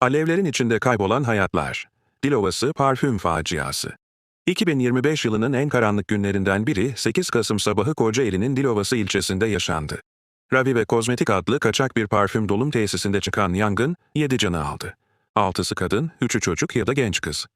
Alevlerin içinde kaybolan hayatlar. Dilovası parfüm faciası. 2025 yılının en karanlık günlerinden biri 8 Kasım sabahı Kocaeli'nin Dilovası ilçesinde yaşandı. Ravi ve Kozmetik adlı kaçak bir parfüm dolum tesisinde çıkan yangın 7 canı aldı. 6'sı kadın, 3'ü çocuk ya da genç kız.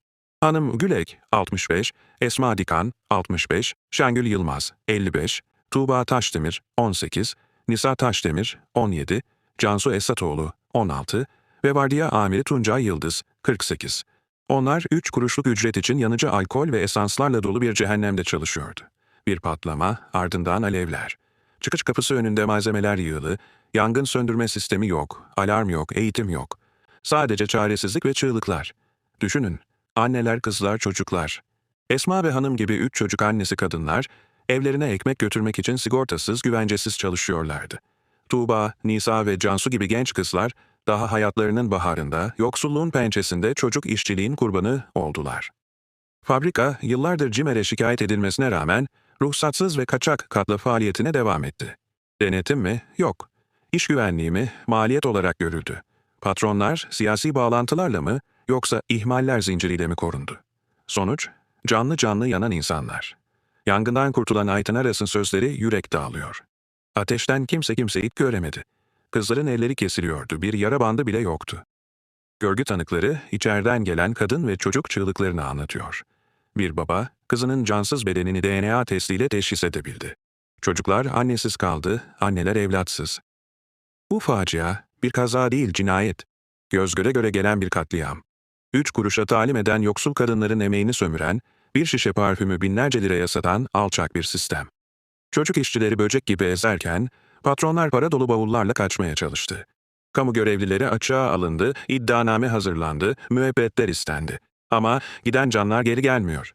Hanım Gülek, 65, Esma Dikan, 65, Şengül Yılmaz, 55, Tuğba Taşdemir, 18, Nisa Taşdemir, 17, Cansu Esatoğlu, 16 ve vardiya amiri Tuncay Yıldız, 48. Onlar 3 kuruşluk ücret için yanıcı alkol ve esanslarla dolu bir cehennemde çalışıyordu. Bir patlama, ardından alevler. Çıkış kapısı önünde malzemeler yığılı, yangın söndürme sistemi yok, alarm yok, eğitim yok. Sadece çaresizlik ve çığlıklar. Düşünün, anneler, kızlar, çocuklar. Esma ve hanım gibi üç çocuk annesi kadınlar, evlerine ekmek götürmek için sigortasız, güvencesiz çalışıyorlardı. Tuğba, Nisa ve Cansu gibi genç kızlar, daha hayatlarının baharında, yoksulluğun pençesinde çocuk işçiliğin kurbanı oldular. Fabrika, yıllardır CİMER'e şikayet edilmesine rağmen, ruhsatsız ve kaçak katlı faaliyetine devam etti. Denetim mi? Yok. İş güvenliği mi? Maliyet olarak görüldü. Patronlar, siyasi bağlantılarla mı, yoksa ihmaller zinciriyle mi korundu? Sonuç, canlı canlı yanan insanlar. Yangından kurtulan Ayten Aras'ın sözleri yürek dağılıyor. Ateşten kimse kimseyi göremedi. Kızların elleri kesiliyordu, bir yara bandı bile yoktu. Görgü tanıkları içeriden gelen kadın ve çocuk çığlıklarını anlatıyor. Bir baba, kızının cansız bedenini DNA testiyle teşhis edebildi. Çocuklar annesiz kaldı, anneler evlatsız. Bu facia bir kaza değil cinayet. Göz göre göre gelen bir katliam. Üç kuruşa talim eden yoksul kadınların emeğini sömüren, bir şişe parfümü binlerce liraya satan alçak bir sistem. Çocuk işçileri böcek gibi ezerken, patronlar para dolu bavullarla kaçmaya çalıştı. Kamu görevlileri açığa alındı, iddianame hazırlandı, müebbetler istendi. Ama giden canlar geri gelmiyor.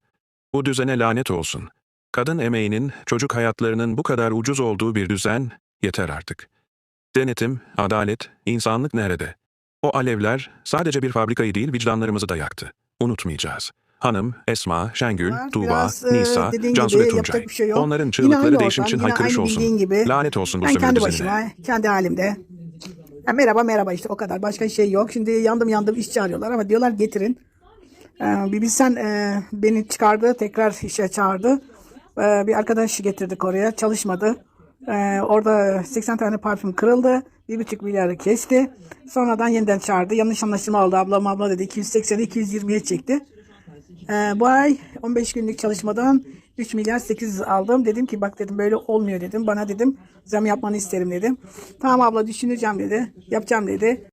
Bu düzene lanet olsun. Kadın emeğinin, çocuk hayatlarının bu kadar ucuz olduğu bir düzen yeter artık. Denetim, adalet, insanlık nerede? O alevler sadece bir fabrikayı değil vicdanlarımızı da yaktı. Unutmayacağız. Hanım, Esma, Şengül, Var. Tuğba, Biraz, e, Nisa, dediğin Cansu gibi ve yapacak Tuncay. bir şey yok. Onların çığlıkları aynı değişim ortam, için yine haykırış aynı olsun. bildiğin gibi. Lanet olsun bu Ben sömürü kendi düzenine. başıma, kendi halimde. Ya merhaba merhaba işte o kadar. Başka şey yok. Şimdi yandım yandım iş çağırıyorlar ama diyorlar getirin. Ee, bir bilsen e, beni çıkardı tekrar işe çağırdı. Ee, bir arkadaş getirdik oraya çalışmadı. Ee, orada 80 tane parfüm kırıldı. Bir buçuk milyarı kesti. Sonradan yeniden çağırdı. Yanlış anlaşılma oldu. Ablam abla dedi 280'i 220'ye çekti. Ee, bu ay 15 günlük çalışmadan 3 milyar 800 aldım. Dedim ki bak dedim böyle olmuyor dedim. Bana dedim zam yapmanı isterim dedim. Tamam abla düşüneceğim dedi. Yapacağım dedi.